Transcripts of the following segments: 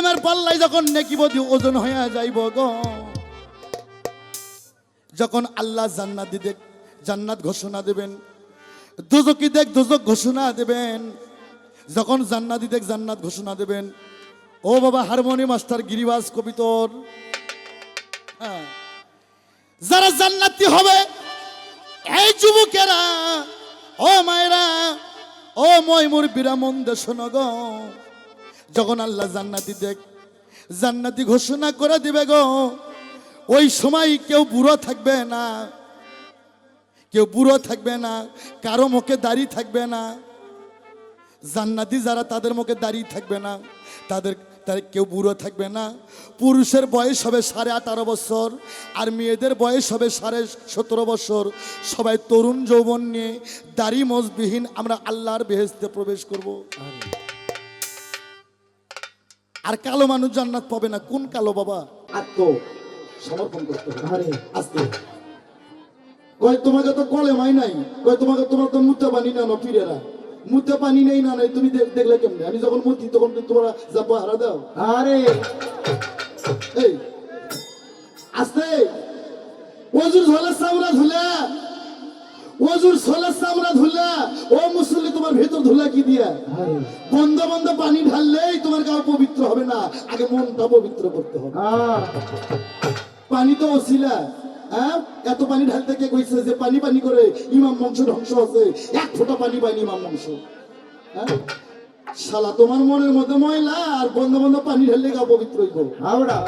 ইলমের পাল্লাই যখন নেকি বদি ওজন হয়ে যাইব গো, যখন আল্লাহ জান্নাত দিদেক জান্নাত ঘোষণা দেবেন, দুজকি দেখ, দুজক ঘোষণা দেবেন, যখন জান্নাতি দেখ, জান্নাত ঘোষণা দেবেন, ও বাবা হারমোনি মাস্টার গিরিবাস কবিতর হ্যাঁ যারা জান্নাতি হবে, এই যুবকেরা, ও মায়েরা, ও মই মোর বিরামন শোনো গো। যখন আল্লাহ জান্নাতি দেখ, জান্নাতি ঘোষণা করে দিবে গো, ওই সময় কেউ বুড়ো থাকবে না, কেউ বুড়ো থাকবে না, কারও মুখে দাড়ি থাকবে না। জান্নাতি যারা তাদের মুখে দাড়ি থাকবে না, তাদের তাদের কেউ বুড়ো থাকবে না। পুরুষের বয়স হবে সাড়ে আঠারো বছর, আর মেয়েদের বয়স হবে সাড়ে সতেরো বছর। সবাই তরুণ যৌবন নিয়ে দাড়ি মজবিহীন আমরা আল্লাহর বেহেস্তে প্রবেশ করব। আর কালো মানুষ জান্নাত পাবে না। কোন কালো বাবা? আত্ম সমর্পণ করতে হবে। আস্তে। কয় তোমাকে তো কলে মাই নাই। কয় তোমাকে তোমার তো মুতে না মুতে পানি নেই না নাই তুমি দেখলে কেমনে? আমি যখন মুতি তখন তোমরা যা পাহারা দাও। আরে। এই আস্তে। ওজুর ঝোলা চামড়া ধুলা ওজুর ছোলা চামড়া ধুলা। ও মুসল্লি তোমার ভেতর ধুলা কি দিয়া? বন্ধ বন্ধ পানি ঢাললেই তোমার গাও পবিত্র হবে না। আগে মনটা পবিত্র করতে হবে। পানি তো হ্যাঁ এত পানি ঢালতে কে কইছে যে পানি পানি করে ইমাম বংশ ধ্বংস আছে? এক ফোঁটা পানি পাইনি ইমাম বংশ। শালা তোমার মনের মধ্যে ময়লা আর বন্ধ বন্ধ পানি ঢাললে গা পবিত্র হইব হাওড়া।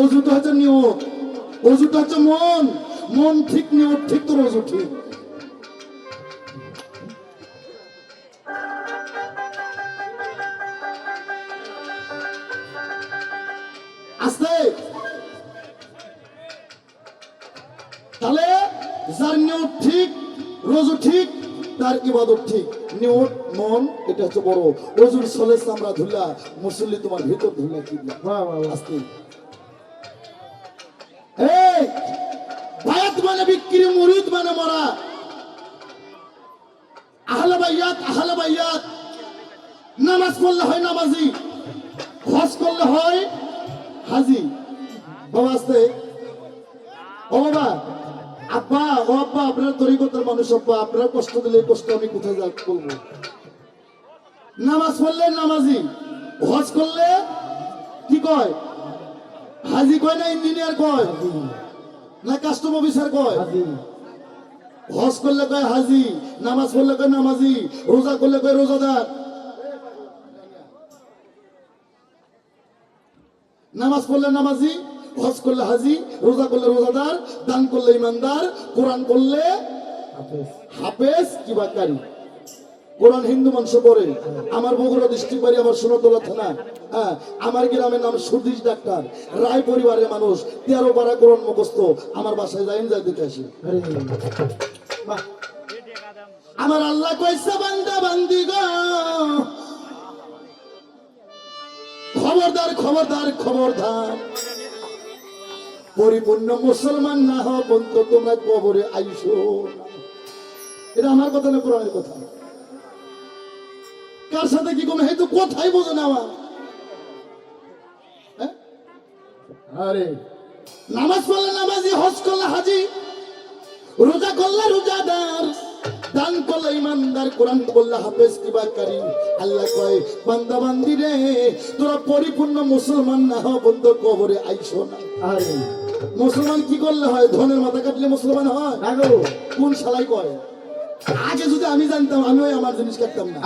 অজুটা হচ্ছে নিয়ত। অজুটা হচ্ছে মন। মন ঠিক নিয়ত ঠিক তোর অজু ঠিক। তার ইবাদত ঠিক। নিয়ত মন এটা হচ্ছে বড়। রোজুর সলে চামড়া ধুলা মুসল্লি তোমার ভিতর ধুলা কিবলা। বাহ বাহ বাহ। এই বায়াত মানে বিক্রি মুরিদ মানে মরা। আহলে বাইয়াত আহলে বাইয়াত। নামাজ পড়লে হয় নামাজি হজ করলে হয় হাজি। বাবা আস্তে। ও বাবা আব্বা ও আব্বা আপনার তরিকতার মানুষ আব্বা? আপনার কষ্ট দিলে কষ্ট আমি কোথায় যা বলব নামাজ পড়লে নামাজি হজ করলে কি কয়? হাজি কয় না ইঞ্জিনিয়ার কয়? না কাস্টম অফিসার কয়? হজ করলে কয় হাজি নামাজ পড়লে কয় নামাজি রোজা করলে কয় রোজাদার? নামাজ পড়লে নামাজি হজ করলে হাজি রোজা করলে রোজাদার দান করলে ইমানদার কোরআন করলে হাফেজ। কিবা কারি? কোরআন হিন্দু মানুষ পড়ে। আমার বগুড়া ডিস্ট্রিক্ট বাড়ি আমার সোনাতলা থানা। হ্যাঁ আমার গ্রামের নাম সুদীশ ডাক্তার। রায় পরিবারের মানুষ। তেরো বারা কোরআন মুখস্থ। আমার বাসায় যাইন যাই দেখে আসি। আমার আল্লাহ কইছে বান্দা বান্দি গো। খবরদার খবরদার খবরদার। পরিপূর্ণ মুসলমান না হওয়া পর্যন্ত তোমরা কবরে আইসো এটা আমার কথা না কোরআনের কথা? কার সাথে কি কোনো হেতু? কোথায় বোঝো না আমার। হ্যাঁ? আরে, নামাজ পড়লে নামাজি, হজ করলে হাজি, রোজা করলে রোজাদার, দান করলে ইমানদার, কোরআন করলে হাফেজ কিবা কারি আল্লাহ কয়, বান্দা বান্দি রে, তোরা পরিপূর্ণ মুসলমান না হও বন্ধ কবরে আইসো না। আরে। মুসলমান কি করলে হয়? ধনের মাথা কাটলে মুসলমান হয়? কোন শালাই কয়? আগে যদি আমি জানতাম আমিও আমার জিনিস কাটতাম না।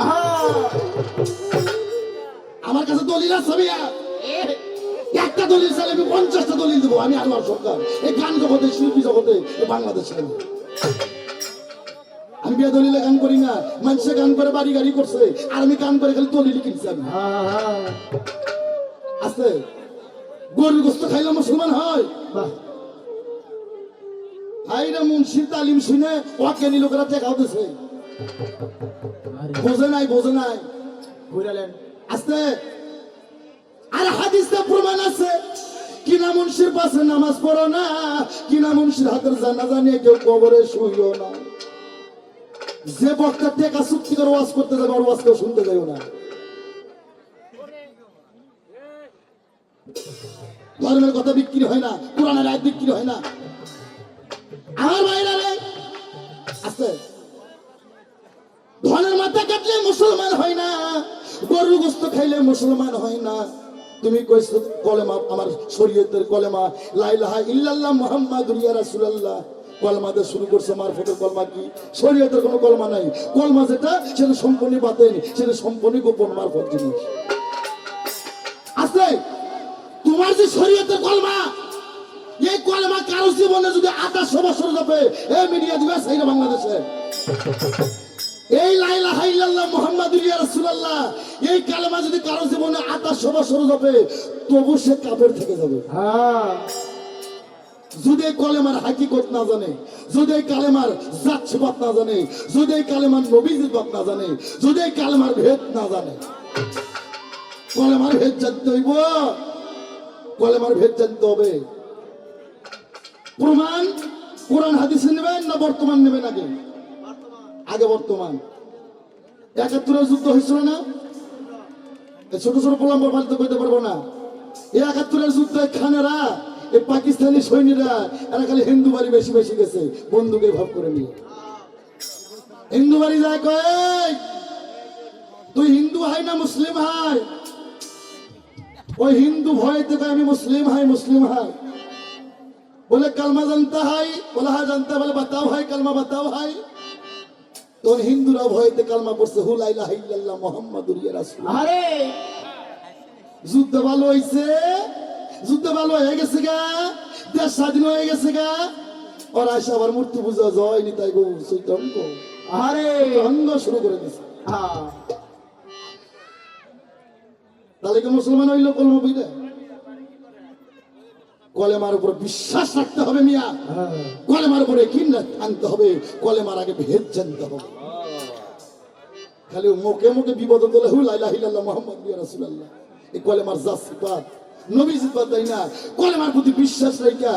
আমার কাছে দলিল আছে ভাইয়া। একটা দলিল চাইলে আমি পঞ্চাশটা দলিল দেবো আমি আল্লাহর সরকার। এই গান জগতে শিল্পী জগতে বাংলাদেশে আমি। বিয়া দলিলে গান করি না। মানুষে গান করে বাড়ি গাড়ি করছে। আর আমি গান করে খালি দলিল কিনছি আমি। আছে? গরুর গোস্ত খাইলে মুসলমান হয়? হাইরা মুন্সির তালিম শুনে ওয়াকেনি লোকেরা টেকাও দিছে। বোঝে নাই বোঝে নাই। ঘুরালেন আস্তে। আর হাদিসে প্রমাণ আছে। কিনা মুন্সির পাশে নামাজ পড়ো না কিনা মুন্সির হাতের জানাজা নিয়ে কেউ কবরে শুইও না। যে বক্তা টেকা চুক্তি করে ওয়াজ করতে যাবে আর ওয়াজ কেউ শুনতে যাইও না। ধর্মের কথা বিক্রি হয় না, কোরআনের আয় বিক্রি হয় না। আমার বাইরে রে, আছে। ধনের মাথা কাটলে মুসলমান হয় না গরু গোস্ত খাইলে মুসলমান হয় না। তুমি কইছো কলেমা, আমার শরীয়তের কলেমা লাইলাহা ইল্লাল্লাহ মুহাম্মাদুর ইয়া রাসূলুল্লাহ। কলমা দিয়ে শুরু করছে মারফতের কলমা কি? শরীয়তের কোনো কলমা নাই। কলমা যেটা, সেটা সম্পূর্ণ বাতেন সেটা সম্পূর্ণ গোপন মারফত জিনিস। আছে। তোমার যে শরীয়তের কলমা এই কলমা কারও জীবনে যদি আঠাশশো বছর যাবে এই মিডিয়া দিবে সেইটা বাংলাদেশে। এই লাইলা মোহাম্মদুর রাসূলুল্লাহ এই কালেমা যদি কারও জীবনে আঠাশশো বছর যাবে তবু সে থেকে যাবে। হ্যাঁ। যদি এই কলেমার হাকিকত না জানে যদি এই কালেমার জাত সিফাত না জানে যদি এই কালেমার না জানে যদি এই কালেমার ভেদ না জানে কলেমার ভেদ জানতে হইব। কলেমার ভেদ জানতে হবে। প্রমাণ, কোরআন, হাদিসে নেবেন না বর্তমান নেবেন আগে? আগে বর্তমান। একাত্তরের যুদ্ধ হয়েছিল না? ছোট ছোট প্রলম্ব পালিত করতে পারব না। এই একাত্তরের যুদ্ধে খানেরা এই পাকিস্তানি সৈন্যরা, এরা খালি হিন্দু বাড়ি বেশি বেশি গেছে বন্ধুকে ভাব করে নিয়ে। হিন্দু বাড়ি যায় কয় তুই হিন্দু হাই না মুসলিম হাই ওই হিন্দু ভয় দেখে আমি মুসলিম হাই মুসলিম হাই। বলে কালমা জানতে হাই বলে হ্যাঁ, হা জানতে বলে বাতাও হাই কালমা বাতাও হাই। তোর হিন্দুরা ভয়তে কালমা পড়ছে হুলাইলা হাইল্লাহ মোহাম্মদ আরে! যুদ্ধ ভালো হয়েছে যুদ্ধ ভালো হয়ে গেছে গা দেশ স্বাধীন হয়ে গেছে গা। ওরা এসে আবার মূর্তি পূজা জয় নিতাই গো সৈতঙ্গ আরে! অঙ্গ শুরু করে দিছে। হ্যাঁ। তাহলে কি মুসলমান হইল কলমা বুঝলে কলেমার উপর বিশ্বাস রাখতে হবে মিয়া। হ্যাঁ। কলেমার উপরে কিন আনতে হবে কলেমার আগে ভেদ জানতে হবে। খালি মুখে মুখে বিপদ হুল আইলা হিলাল্লাহ মোহাম্মদ বিয়া রাসূলুল্লাহ। এই কলেমার যা সিফাত তাই না? কলেমার প্রতি বিশ্বাস রাখা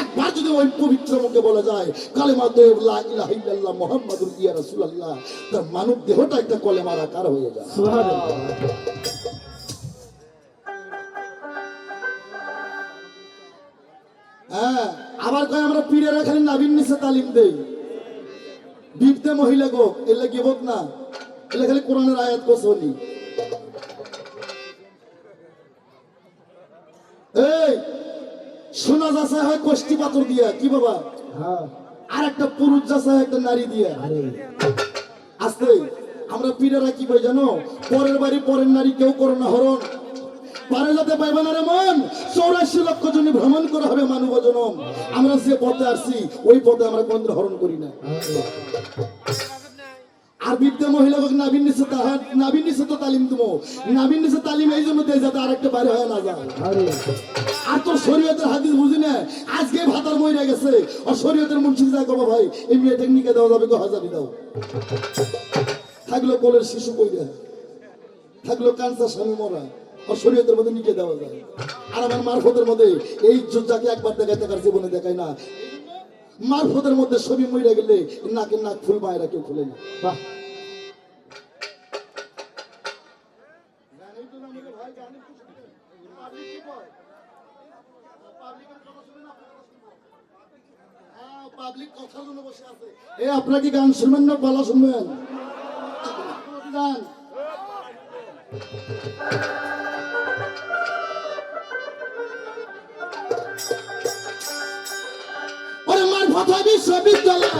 একবার যদি ওই পবিত্র মুখে বলা যায় কলেমা তো লা ইলাহা ইল্লাল্লাহ মুহাম্মাদুর ইয়া রাসূলুল্লাহ তার মানব দেহটা একটা কলেমার আকার হয়ে যায়। সুবহানাল্লাহ। আবার কয় আমরা পীরেরা খালি নাবিন নিচে তালিম দেই। বিপদে মহিলা গো এলে গিবত না। এলে খালি কোরআনের আয়াত কোসনি এই সোনা যাচাই হয় কষ্টি পাথর দিয়া কি বাবা? হ্যাঁ। আর একটা পুরুষ যাচাই একটা নারী দিয়া। আরে। আস্তে আমরা পীরেরা কি কই জানো? পরের বাড়ি পরের নারী কেউ করো না হরণ। পারে যাতে পাইবে না রে মন। চৌরাশি লক্ষ জন ভ্রমণ করা হবে মানব জনম। আমরা যে পথে আসছি ওই পথে আমরা কোন হরণ করি না। আর বিদ্যা মহিলা নাবিন নিচে তাহার নাবিন নিচে তো তালিম দেবো নাবিন নিচে তালিম এই জন্য দেয় যাতে আরেকটা বাইরে হয়ে না যায়। আর। তোর শরীয়তের হাদিস বুঝি না? আজকে ভাতার মহিলা গেছে। আর শরীয়তের মুন্সি যা করব ভাই এই মেয়ে টেকনিকে দেওয়া যাবে হাজারি দাও। থাকল কোলের শিশু কইরা। থাকল কাঞ্চা স্বামী মরা। আর শরীয়তের মধ্যে নিকে দেওয়া যায়। আর আমার মারফতের মধ্যে এই যাকে একবার দেখায় দেখার জীবনে দেখায় না। মারফতের মধ্যে ছবি মইরা গেলে নাকে নাক ফুল মায়েরা কেউ খুলে না। বাহ। এ আপনারা কি গান শুনবেন না পালা শুনবেন? গান? কথা বিশ্ববিদ্যালয়।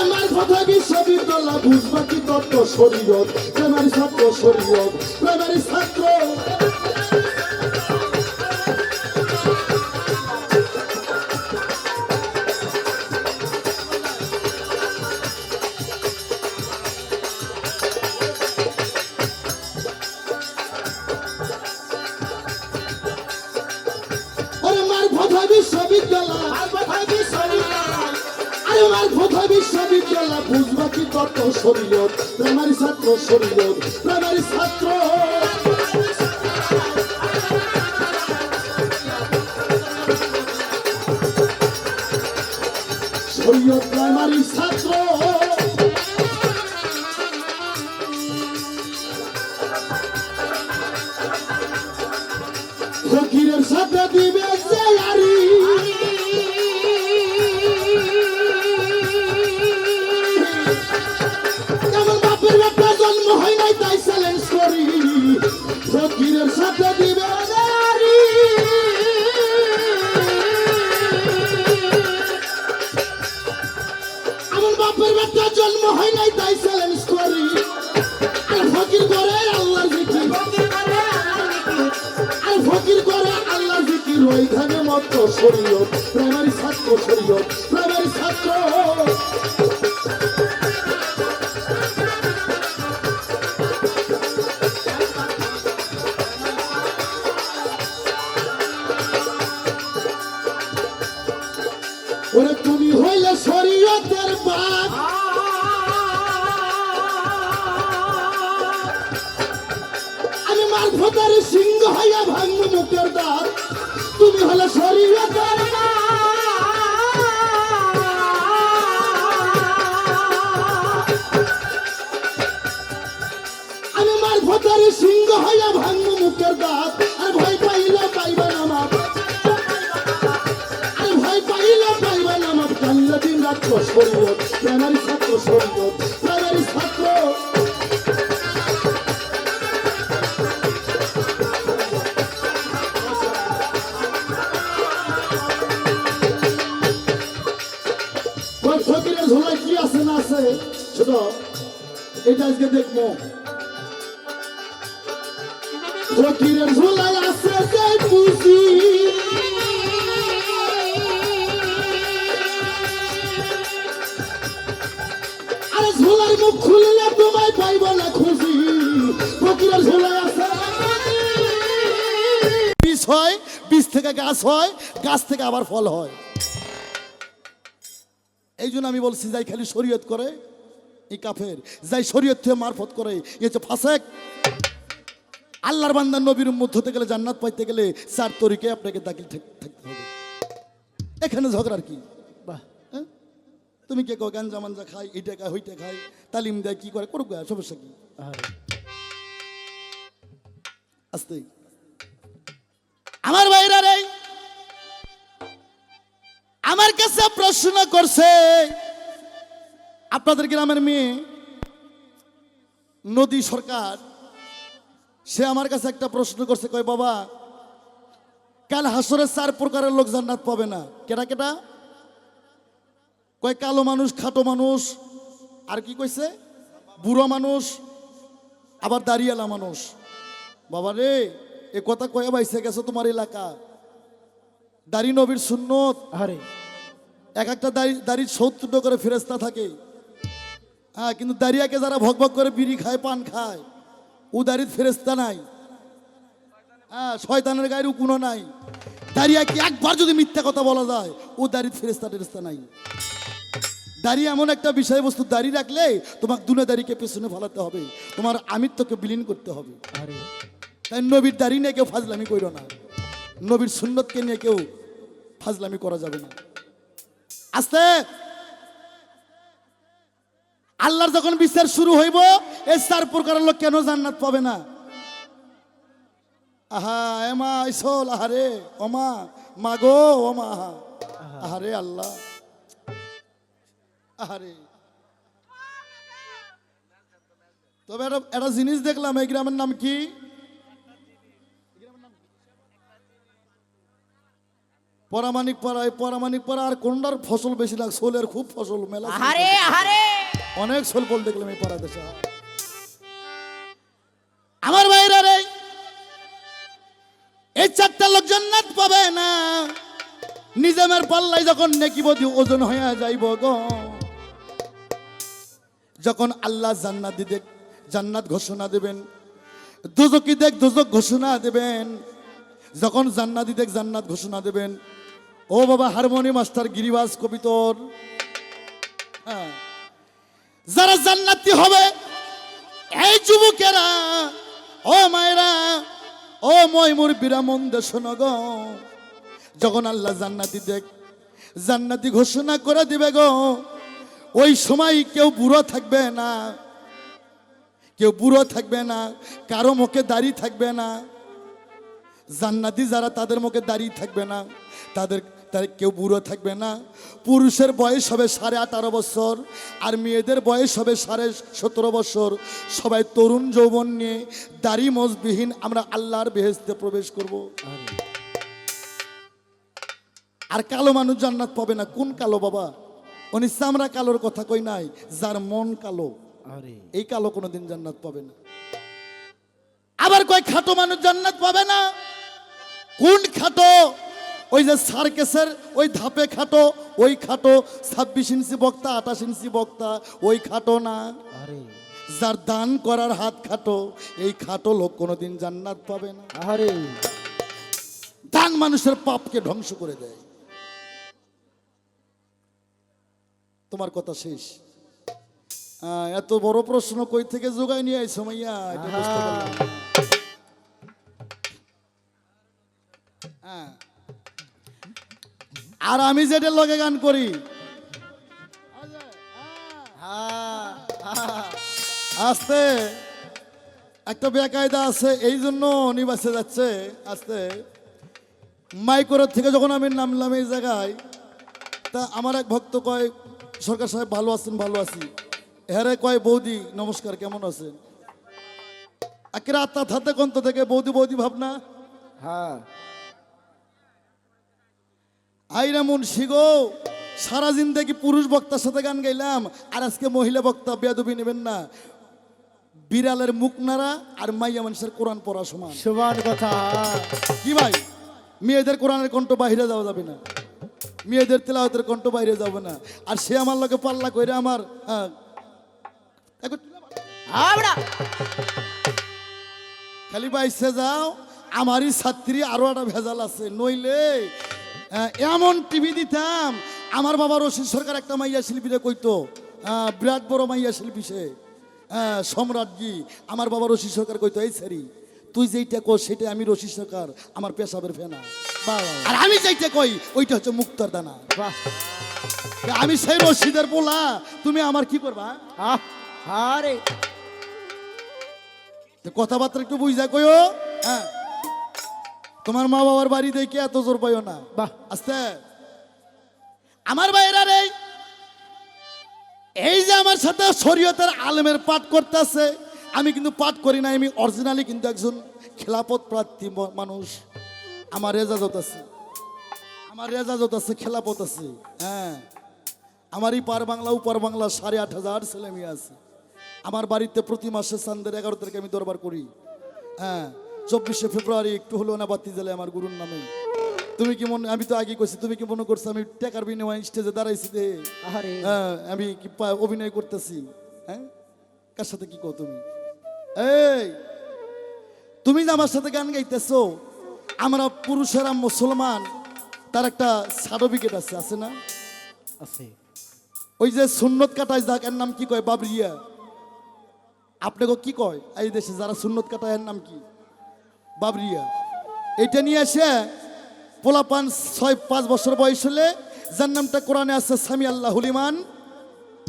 আমার কথা বিশ্ববিদ্যালয় বুঝবা কি তত্ত্ব শরীর প্রেমারি ছাত্র শরীর প্রেমারি ছাত্র। বিশ্ববিদ্যালয় বুঝবা কি তত শরীর প্রাইমারি ছাত্র শরীর প্রাইমারি ছাত্র। শরীর প্রাইমারি ফকিরের সাথে দিবে আমার বাপের বাচ্চা জন্ম হয় নাই, তাই চ্যালেঞ্জ করি। ফকির করে আল্লাহর জিকির। আর ফকির করে আল্লাহর জিকির। ওইখানে মত শরীয়ত প্রাইমারি ছাত্র শরীয়ত মুখের দ্বার তুমি হলে শরীয়তের। আমি মারফতার সিংহ হইয়া ভাঙব মুখের দাঁত, আর ভয় পাইলে পাইবে না মাপ। ভয় পাইলে পাইবে না মাপ। কান্না দিন রাত শরীয়ত প্রাইমারি ছাত্র শরীয়ত ছোট এটা আজকে দেখব। ফকিরের ঝোলায় আছে যে পুষি আরে ঝোলার খুশি হয় বীজ থেকে গাছ হয়, গাছ থেকে আবার ফল হয়। এই জন্য আমি বলছি, যাই খালি শরীয়ত করে। এই কাফের যাই শরীয়ত থেকে মারফত করে এ হচ্ছে ফাসেক। আল্লাহর বান্দার নবীর উম্মত হতে গেলে জান্নাত পাইতে গেলে চার তরিকে আপনাকে দাখিল থাকতে হবে। এখানে ঝগড়ার কি? বাহ। হ্যাঁ? তুমি কে কো গাঞ্জা মাঞ্জা খাই এইটা খাই হইটা খাই তালিম দেয় কি করে? করুক সমস্যা কি? আস্তে। আমার ভাইরা রে আমার কাছে প্রশ্ন করছে আপনাদের গ্রামের মেয়ে নদী সরকার সে আমার কাছে একটা প্রশ্ন করছে কয় বাবা কাল হাসরে চার প্রকারের লোক জান্নাত পাবে না। কেটা কেটা? কয় কালো মানুষ খাটো মানুষ। আর কি কইছে? বুড়ো মানুষ আবার দাঁড়িয়ালা মানুষ। বাবা রে এ কথা কয়ে বাইসে গেছে তোমার এলাকা। দাড়ি নবীর সুন্নত। আরে। এক একটা দাড়ি দাড়ির সত্তরটা করে ফেরেস্তা থাকে। হ্যাঁ কিন্তু দাঁড়িয়াকে যারা ভক ভক করে বিড়ি খায় পান খায় ও দাড়ির ফেরেস্তা নাই। হ্যাঁ শয়তানের গায়ের কোনো নাই। দাঁড়িয়াকে একবার যদি মিথ্যা কথা বলা যায় ও দাড়ির ফেরেস্তা টেরেস্তা নাই। দাড়ি এমন একটা বিষয়বস্তু দাঁড়িয়ে রাখলে তোমাকে দুনে দাড়িকে পেছনে ফেলাতে হবে। তোমার আমিত্বকে বিলীন করতে হবে। আরে। তাই নবীর দাড়ি নিয়ে কেউ ফাজলামি করো না। নবীর সুন্নতকে নিয়ে কেউ ফাজলামি করা যাবে না। আস্তে! আল্লাহর যখন বিচার শুরু হইব এই চার প্রকারের লোক কেন জান্নাত পাবে না? আহা এমা ইসল আহারে ওমা মা গো ওমা আহা আহারে আল্লাহ আহারে। তবে একটা একটা জিনিস দেখলাম এই গ্রামের নাম কি? পরামানিক পাড়া এই পরামানিক পাড়া আর কোনটার ফসল বেশি লাগ সোলের খুব ফসল মেলা আহারে আহারে। অনেক সোল ফল দেখলাম এই পাড়া দেশে। আমার ভাইরা রে, এই চারটা লোক জান্নাত পাবে না। নিজামের পাল্লাই যখন নেকিবদি ওজন হয়ে যাইব গো। যখন আল্লাহ জান্নাত দিতে, জান্নাত ঘোষণা দেবেন, দুজকি দেখ দুজক ঘোষণা দেবেন, যখন জান্নাতি দেখ জান্নাত ঘোষণা দেবেন, ও বাবা হারমোনি মাস্টার গিরিবাজ কবিতর। হ্যাঁ। যারা জান্নাতি হবে, এই যুবকেরা, ও মায়েরা, ও ময়মুর বিরামন দেশনগ যখন আল্লাহ জান্নাতি দেখ, জান্নাতি ঘোষণা করে দিবে গো, ওই সময় কেউ বুড়ো থাকবে না, কেউ বুড়ো থাকবে না, কারও মুখে দাড়ি থাকবে না। জান্নাতি যারা তাদের মুখে দাড়ি থাকবে না, তাদের তার কেউ বুড়ো থাকবে না। পুরুষের বয়স হবে সাড়ে আঠারো বছর আর মেয়েদের বয়স হবে সাড়ে সতেরো বছর। সবাই তরুণ যৌবন নিয়ে দাড়ি মজবিহীন আমরা আল্লাহর বেহেস্তে প্রবেশ করব। আর কালো মানুষ জান্নাত পাবে না। কোন কালো বাবা? উনি চামড়া কালোর কথা কই নাই যার মন কালো। আরে। এই কালো কোনোদিন জান্নাত পাবে না। আবার কয় খাটো মানুষ জান্নাত পাবে না? কোন খাটো? ওই যে সার্কেসের ওই ধাপে খাটো ওই খাটো ছাব্বিশ ইঞ্চি বক্তা আঠাশ ইঞ্চি বক্তা ওই খাটো না। আরে। যার দান করার হাত খাটো এই খাটো লোক কোনোদিন জান্নাত পাবে না। আরে দান মানুষের পাপকে ধ্বংস করে দেয়। তোমার কথা শেষ। এত বড় প্রশ্ন কই থেকে যোগায় নিয়ে আইছো মাইয়া? এটা বুঝতে পারলাম হ্যাঁ। আর আমি যেটা লগে গান করি। আস্তে। একটা বেকায়দা আছে, এই জন্য নিবাসে যাচ্ছে, আস্তে। মাইকোরের থেকে যখন আমি নামলাম এই জায়গায়, তা আমার এক ভক্ত কয়, সরকার সাহেব, ভালো আছেন, ভালো আছি। হ্যারে কয়, বৌদি, নমস্কার, কেমন আছেন? একের আত্মা থাতে কন্ত থেকে বৌদি বৌদি ভাবনা হ্যাঁ। আইরা মুন্সি গো সারা জিন্দেগি পুরুষ বক্তার সাথে গান গাইলাম আর আজকে মহিলা বক্তা বেদবি নেবেন না। বিড়ালের মুখ নাড়া আর মাইয়া মানুষের কোরআন পড়া সমান। সমান কথা। কি ভাই? মেয়েদের কোরআনের কণ্ঠ বাইরে যাওয়া যাবে না। মেয়েদের তেলাওয়াতের কণ্ঠ বাইরে যাবে না। আর সে আমার লোকে পাল্লা কইরে আমার হ্যাঁ, খালি বাইসে যাও আমারই ছাত্রী আরও একটা ভেজাল আছে। নইলে এমন টিভি দিতাম আমার বাবা রশিদ সরকার একটা মাইয়া শিল্পীরে কইতো বিরাট বড় মাইয়া শিল্পী সে সম্রাটজি আমার বাবা রশিদ সরকার কইতো এই সারি তুই যেইটা কর সেটা আমি রশিদ সরকার আমার পেশাবের ফেনা। আর আমি যেইটা কই ওইটা হচ্ছে মুক্তার দানা। আমি সেই রশিদের বলা তুমি আমার কি করবা? আরে। কথাবার্তা একটু বুঝা কইও হ্যাঁ? তোমার মা বাবার বাড়ি দেখে এত জোর পাইও না। বাহ। আস্তে। আমার বাইরা রে এই যে আমার সাথে শরীয়তের আলেমের পাঠ করতেছে আমি কিন্তু পাঠ করি না আমি অরিজিনালি কিন্তু একজন খেলাপথ প্রার্থী মানুষ। আমার রেজাজত আছে। আমার রেজাজত আছে খেলাপথ আছে। হ্যাঁ। আমার এই পার বাংলা উপার বাংলা সাড়ে আট হাজার ছেলে মেয়ে আছে। আমার বাড়িতে প্রতি মাসে চান্দের এগারো তারিখে আমি দরবার করি। হ্যাঁ। চব্বিশে ফেব্রুয়ারি একটু হলো না বাতি জ্বালে আমার গুরুর নামে। তুমি কি মনে আমি তো আগে কইছি তুমি কি মনে করছ আমি টাকার বিনিময়ে স্টেজে দাঁড়াইছি দে হ্যাঁ আমি কি অভিনয় করতেছি। হ্যাঁ? কার সাথে কি কও তুমি? এই! তুমি যে আমার সাথে গান গাইতেছো আমরা পুরুষেরা মুসলমান তার একটা সার্টিফিকেট আছে আছে না? আছে। ওই যে সুন্নত কাটায় যাক এর নাম কি কয় বাবরিয়া? আপনাকে কি কয়? এই দেশে যারা সুন্নত কাটায় এর নাম কি? বাবরিয়া। এটা নিয়ে এসে পোলাপান ছয় পাঁচ বছর বয়স হলে যার নামটা কোরআনে আছে সামি আল্লাহ হুলিমান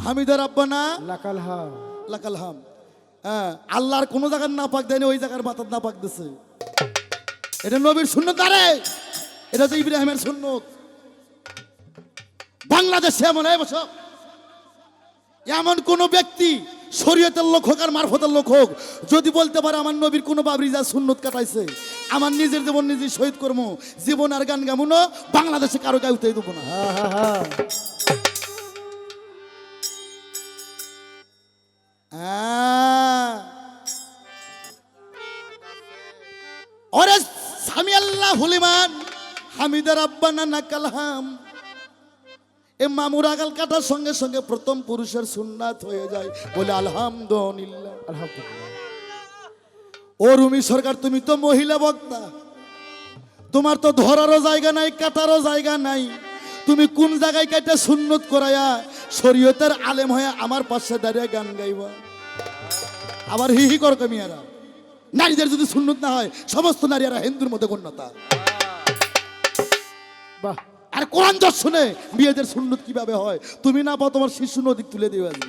হামিদার আব্বানা লাকাল হাম। হ্যাঁ আল্লাহর কোনো জায়গার না পাক দেয়নি ওই জায়গার মাথার না পাক দিছে। এটা নবীর সুন্নত আরে! এটা তো ইব্রাহিমের সুন্নত। বাংলাদেশে এমন এই বছর এমন কোন ব্যক্তি শরীয়তের লোক হোক আর মারফতের লোক হোক যদি বলতে পারে আমার নবীর কোনো বাবরি যা সুন্নত কাটাইছে আমার নিজের জীবন নিজে শহীদ কর্ম জীবন আর গান গামুনো বাংলাদেশে কারও গায়ে উঠে দেবো না। হা হা হা। আহ। ওরে সামি আল্লাহ হুলিমান হামিদার আব্বানা না কালহাম এ মামুর আগাল কাটার সঙ্গে সঙ্গে প্রথম পুরুষের সুন্নাত হয়ে যায়। বলে, আলহামদুলিল্লাহ। আলহামদুলিল্লাহ। ও রুমি সরকার, তুমি তো মহিলা বক্তা। তোমার তো ধরারও জায়গা নাই, কাটারও জায়গা নাই। তুমি কোন জায়গায় কাটা সুন্নত করায়া শরীয়তের আলেম হয়ে আমার পাশে দাঁড়িয়ে গান গাইবা? আবার হি হি কর কমিয়ারা। নারীদের যদি সুন্নত না হয়, সমস্ত নারীরা হিন্দুর মধ্যে গণ্যতা। বাহ। আর কোরআন দর্শনে বিয়েদের সুন্নত কীভাবে হয়? তুমি না পাও তোমার শিশু নদী তুলে আজকে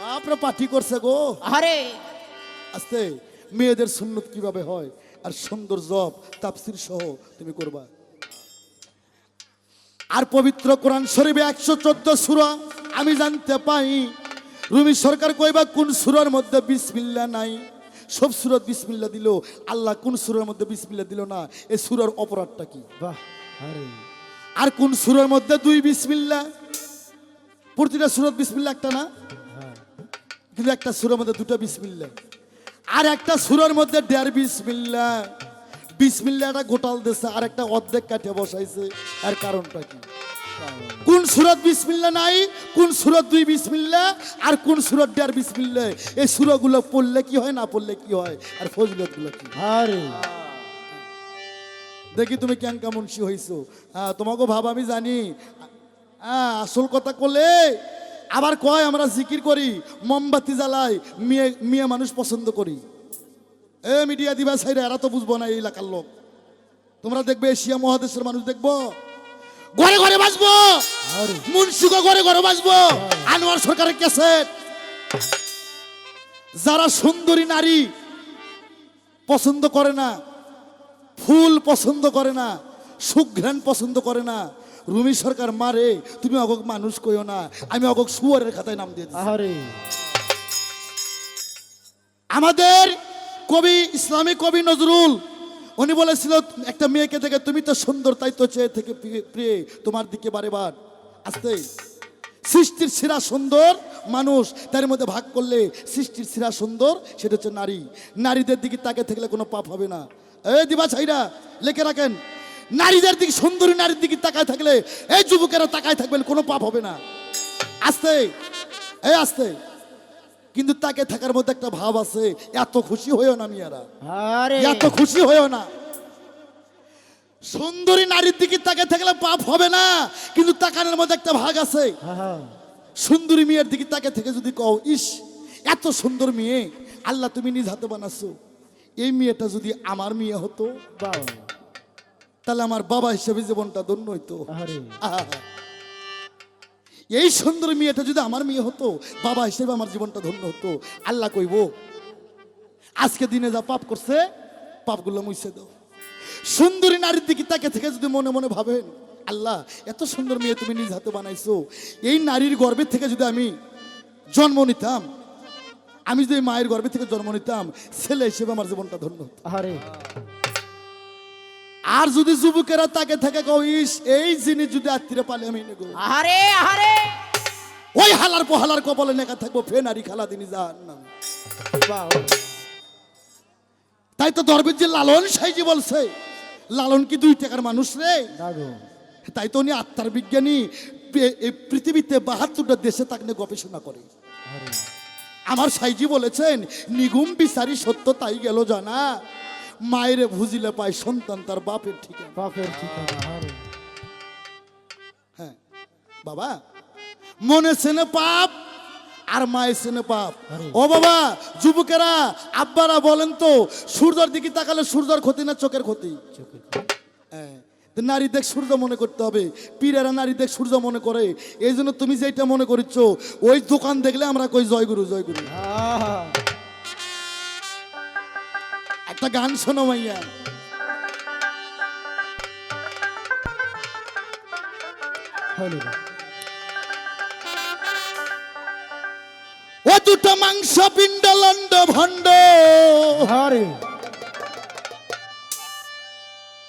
বাপরে পাঠি করছে গো। আরে আস্তে মেয়েদের সুন্নত কীভাবে হয়? আর সুন্দর জব তাফসির সহ তুমি করবা। আর পবিত্র কোরআন শরীফে একশো চোদ্দ সুরা আমি জানতে পাই। রুমি সরকার কইবা কোন সুরার মধ্যে বিসমিল্লা নাই? সব সুরত বিসমিল্লা দিল। আল্লাহ কোন সুরের মধ্যে বিসমিল্লা দিল না? এই সুরার অপরাধটা কি? বাহ আরে। আর কোন সুরের মধ্যে দুই বিসমিল্লা প্রতিটা সুরত বিসমিল্লা একটা না? হ্যাঁ। কিন্তু একটা সুরের মধ্যে দুটো বিসমিল্লা আর একটা সুরের মধ্যে দেড় বিসমিল্লা বিসমিল্লাটা গোটাল দিছে আর একটা অর্ধেক কাটে বসাইছে। আর কারণটা কি? কোন সুরত বিসমিল্লা নাই কোন সুরত দুই বিসমিল্লা আর কোন সুরত দেড় বিসমিল্লা এই সুরগুলো পড়লে কি হয় না পড়লে কি হয়? আর ফজিলতগুলো কি? আরে। দেখি তুমি কেন কেমন সি হইছো? হ্যাঁ তোমাকে ভাব আমি জানি। হ্যাঁ আসল কথা করলে আবার কয় আমরা জিকির করি মোমবাতি জ্বালাই মেয়ে মেয়ে মানুষ পছন্দ করি। এ মিডিয়া দিবা সাইরে এরা তো বুঝব না এই এলাকার লোক। তোমরা দেখবে এশিয়া মহাদেশের মানুষ দেখব? ঘরে ঘরে বাঁচবো মুন্সিকে ঘরে ঘরে বাঁচবো আনোয়ার সরকারের ক্যাসেট। যারা সুন্দরী নারী পছন্দ করে না ফুল পছন্দ করে না সুঘ্রাণ পছন্দ করে না রুমি সরকার মারে তুমি অগক মানুষ কইও না আমি অগক সুয়ারের খাতায় নাম দিয়ে আমাদের কবি ইসলামিক কবি নজরুল উনি বলেছিল, একটা মেয়েকে দেখে তুমি তো সুন্দর, তাই তো চেয়ে থেকে প্রিয়- তোমার দিকে বারে বার আসতে। সৃষ্টির সেরা সুন্দর মানুষ, তার মধ্যে ভাগ করলে সৃষ্টির সেরা সুন্দর সেটা হচ্ছে নারী। নারীদের দিকে তাকে থাকলে কোনো পাপ হবে না। এ দিবা ছাইরা, লেখে রাখেন, নারীদের দিকে, সুন্দরী নারীর দিকে তাকায় থাকলে এই যুবকেরা তাকায় থাকবেন, কোনো পাপ হবে না। আস্তে, এই আস্তে। কিন্তু তাকে থাকার মধ্যে একটা ভাব আছে এত খুশি হয়েও না মিয়ারা। আরে। এত খুশি হয়েও না। সুন্দরী নারীর দিকে তাকে থাকলে পাপ হবে না কিন্তু তাকানোর মধ্যে একটা ভাগ আছে। হ্যাঁ। সুন্দরী মেয়ের দিকে তাকে থেকে যদি কও ইস এত সুন্দর মেয়ে আল্লাহ তুমি নিজ হাতে বানাচ্ছো এই মেয়েটা যদি আমার মেয়ে হতো তাহলে আমার বাবা হিসেবে জীবনটা ধন্য হইতো। আরে। আহা। এই সুন্দর মেয়েটা যদি আমার মেয়ে হতো, বাবা হিসেবে আমার জীবনটা ধন্য হতো। আল্লাহ কইব, আজকে দিনে যা পাপ করছে, পাপগুলো মুছে দাও। সুন্দরী নারীর দিকে তাকে থেকে যদি মনে মনে ভাবেন, আল্লাহ, এত সুন্দর মেয়ে তুমি নিজ হাতে বানাইছো। এই নারীর গর্ভের থেকে যদি আমি জন্ম নিতাম, আমি যদি মায়ের গর্ভে থেকে জন্ম নিতাম, ছেলে হিসেবে আমার জীবনটা ধন্য হতো। আরে আর যদি যুবকেরা তাকে থেকে কইস এই জিনিস যদি আত্মীয় পালে আমি নেগো আরে আরে ওই হালার পোহালার কপালে নেকা থাকব ফেনারি খালা দিনই যার নাম বাহ। তাই তো দরবের যে লালন সাইজি বলছে লালন কি দুই টাকার মানুষ রে? তাই তো উনি আত্মার বিজ্ঞানী এই পৃথিবীতে বাহাত্তরটা দেশে তাকে নিয়ে গবেষণা করে। আমার সাইজি বলেছেন নিগুম বিচারি সত্য তাই গেল জানা। মায়ের ভুজিলে পায় সন্তান তার বাপের ঠিকানা। বাপের ঠিকানা হ্যাঁ বাবা মনে সেনে পাপ আর মায়ের সেনে পাপ। ও বাবা যুবকেরা আব্বারা বলেন তো সূর্যের দিকে তাকালে সূর্যর ক্ষতি না চোখের ক্ষতি? হ্যাঁ, নারী দেখ সূর্য মনে করতে হবে পীরেরা নারী দেখ সূর্য মনে করে। এই জন্য তুমি যেটা মনে করিচ্ছ ওই দোকান দেখলে আমরা কই জয়গুরু জয়গুরু। একটা গান শোনো মাইয়া ও দুটো মাংস পিণ্ড লন্ড ভণ্ড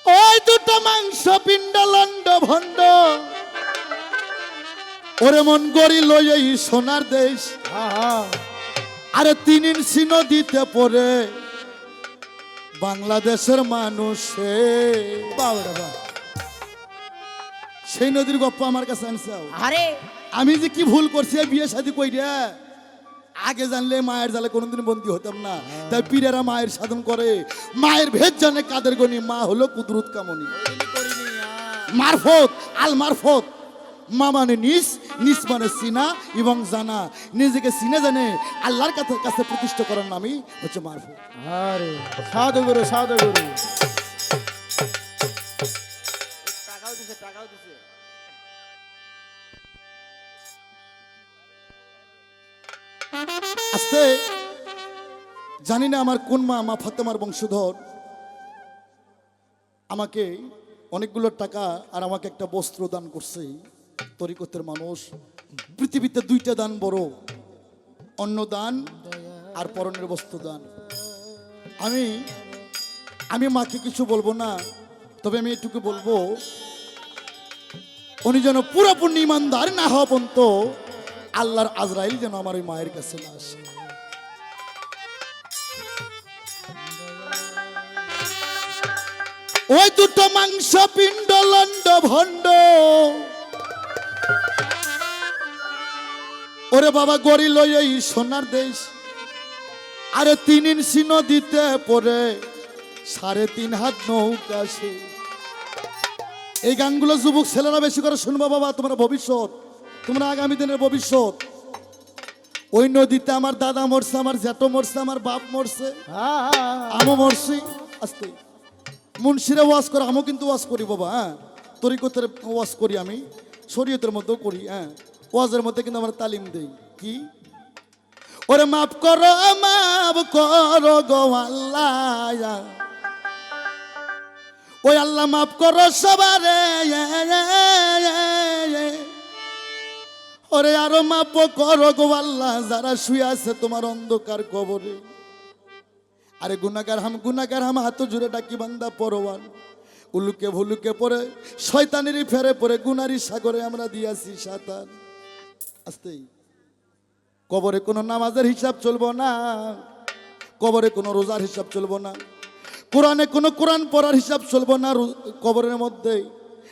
ওই দুটো মাংস পিণ্ড লন্ড ভণ্ড ওরে মন গড়ি লই এই সোনার দেশ। আরে তিন ইঞ্চি নদীতে পড়ে। বাংলাদেশের মানুষে। সেই নদীর গপ্প আমার কাছে আনছাও আরে। আমি যে কি ভুল করছি বিয়ে শাদি কই রে? আগে জানলে মায়ের জালে কোনোদিন বন্দি হতাম না। তাই পীরেরা মায়ের সাধন করে। মায়ের ভেদ জানে কাদের গনি মা হলো কুদরত কামনি। মারফত আল মারফত। মা মানে নিস নিস মানে সিনা এবং জানা। নিজেকে সিনে জানে আল্লাহর কাছে কাছে প্রতিষ্ঠা করার নামই হচ্ছে মারফত। আরে। সাধু গুরু সাধু গুরু। আস্তে। জানি না আমার কোন মা মা ফাতেমার বংশধর। আমাকে অনেকগুলো টাকা আর আমাকে একটা বস্ত্র দান করছে। তরিকতের মানুষ। পৃথিবীতে দুইটা দান বড়। অন্ন দান আর পরনের বস্ত্র দান। আমি আমি মাকে কিছু বলব না, তবে আমি এটুকু বলব, উনি যেন পুরোপুরি ইমানদার না হওয়া পর্যন্ত আল্লাহর আজরাইল যেন আমার ওই মায়ের কাছে না আসে। ওই দুটো মাংস পিণ্ড লন্ড ভণ্ড ওরে বাবা গড়ি লই এই সোনার দেশ। আরে তিন ইঞ্চি নদীতে পড়ে সাড়ে তিন হাত নৌকা সে। এই গানগুলো যুবক ছেলেরা বেশি করে শুনব বাবা তোমরা ভবিষ্যৎ তোমরা আগামী দিনের ভবিষ্যৎ। ওই নদীতে আমার দাদা মরছে আমার জ্যাঠো মরছে আমার বাপ মরছে। আমও মরছি। আস্তে। মুন্সিরে ওয়াশ করে আমিও কিন্তু ওয়াশ করি বাবা হ্যাঁ। তরিকতের ওয়াজ করি আমি শরীয়তের মধ্যেও করি হ্যাঁ। ওয়াজের মধ্যে কিন্তু আমরা তালিম দেই। কি? ওরে মাফ করো মাফ করো গো আল্লাহ। ওই আল্লাহ মাফ করো সবারে। ওরে আরও মাফ করো গো আল্লাহ, যারা শুয়ে আছে তোমার অন্ধকার কবরে। আরে গুনাগার হাম গুনাগার হাম, হাত জুড়ে ডাকি বান্দা পরওয়ান উলুকে ভুলুকে পরে, শয়তানেরই ফেরে পরে গুনারি সাগরে আমরা দিয়াছি সাঁতার। আসতেই কবরে কোনো নামাজের হিসাব চলবো না। কবরে কোনো রোজার হিসাব চলবো না। কোরআনে কোনো কোরআন পড়ার হিসাব চলবো না কবরের মধ্যে।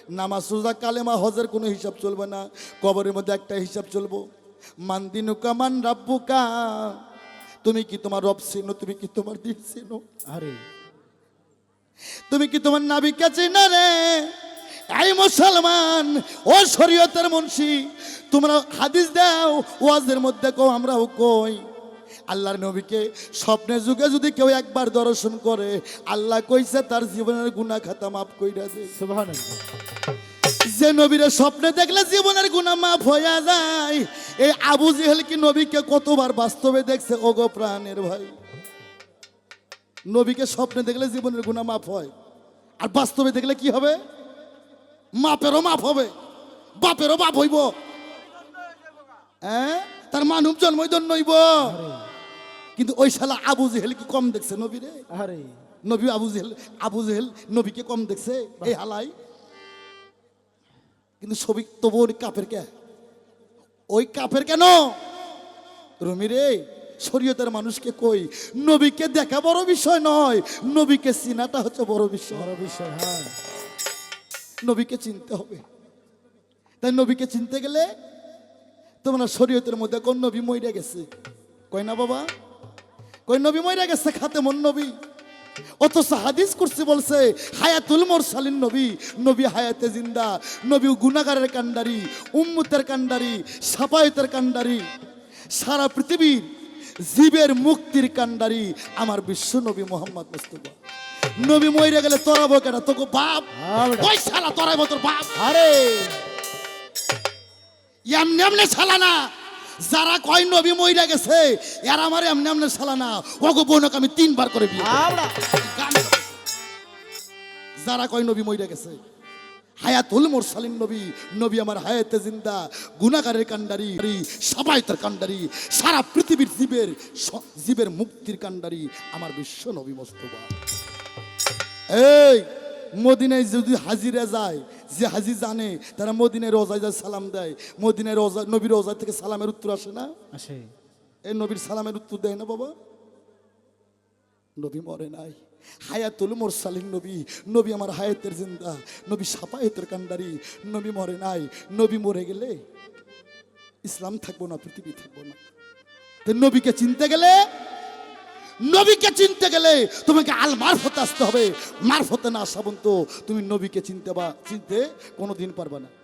নামাজ রোজা কালেমা হজের কোনো হিসাব চলবে না। কবরের মধ্যে একটা হিসাব চলবো। মান দিনুকা মান রাব্বুকা। তুমি কি তোমার রব চিনো? তুমি কি তোমার দিন চিনো? আরে। তুমি কি তোমার নাবিকা চিনো রে? এই মুসলমান ও শরীয়তের মুন্সি তোমরা হাদিস দাও ওয়াজের মধ্যে কও আমরাও কই। আল্লাহর নবীকে স্বপ্নে যুগে যদি কেউ একবার দর্শন করে আল্লাহ কইছে তার জীবনের গুনাহ খাতা মাফ কইরা দে। সুবহানাল্লাহ। যে নবীরে স্বপ্নে দেখলে জীবনের গুনাহ মাফ হইয়া যায় এই আবু জেহেল কি নবীকে কতবার বাস্তবে দেখছে? ওগো প্রাণের ভাই। নবীকে স্বপ্নে দেখলে জীবনের গুনাহ মাফ হয় আর বাস্তবে দেখলে কি হবে? মাপেরও মাপ হবে বাপেরও বাপ হইব। হ্যাঁ? তার মানব জন্মই ধন্য হইব। কিন্তু ওই শালা আবু জেহেল কি কম দেখছে নবীরে আরে। নবী আবু জেহেল আবু জেহেল নবীকে কম দেখছে এই হালাই। কিন্তু ছবি তবু ওই কাপের কে? ওই কাপের কেন? রমি রে শরীয়তের মানুষকে কই নবীকে দেখা বড় বিষয় নয় নবীকে চিনাটা হচ্ছে বড় বিষয়। বড় বিষয় হ্যাঁ। নবীকে চিনতে হবে। তাই নবীকে চিনতে গেলে তোমরা শরীয়তের মধ্যে কোন নবী মইরা গেছে? কই না বাবা? কই নবী মইরা গেছে খাতে মন নবী। অথচ হাদিস করছে বলছে, হায়াতুল মোরসালিন নবী নবী হায়াতে জিন্দা, নবী গুনাগারের কান্ডারি উম্মতের কান্ডারি সাপায়তের কান্ডারি সারা পৃথিবীর জীবের মুক্তির কান্ডারি আমার বিশ্ব নবী মোহাম্মদ মুস্তফা। নবী মইরা গেলে তোরাবো কেন? তোকে বাপ। ওই শালা তোরাই তোর বাপ। আরে। এমনি এমনি শালা না। যারা কয় নবী মইরা গেছে এর আমার এমনি এমনি শালা না। ওগো বোনকে আমি তিনবার করে বিয়ে। যারা কয় নবী মইরা গেছে হায়াতুল মোরসালিন নবী নবী আমার হায়াতে জিন্দা গুনাগারের কান্ডারি সাবায়তের কান্ডারি সারা পৃথিবীর জীবের জীবের মুক্তির কান্ডারি আমার বিশ্ব নবী মোস্তফা। এই মদিনায় যদি হাজিরা যায় যে হাজি জানে তারা মদিনায় রোজায় যায় সালাম দেয়। মদিনায় রোজা নবীর রোজা থেকে সালামের উত্তর আসে না? আসে। এই নবীর সালামের উত্তর দেয় না বাবা? নবী মরে নাই। হায়াতুল মোরসালিন নবী নবী আমার হায়াতের জিন্দা নবী সাপায়েতের কান্ডারি নবী মরে নাই। নবী মরে গেলে ইসলাম থাকব না পৃথিবী থাকব না। তো নবীকে চিনতে গেলে নবীকে চিনতে গেলে তোমাকে আল মারফতে আসতে হবে। মারফতে না আসা তুমি নবীকে চিনতে বা চিনতে কোনো দিন পারবে না।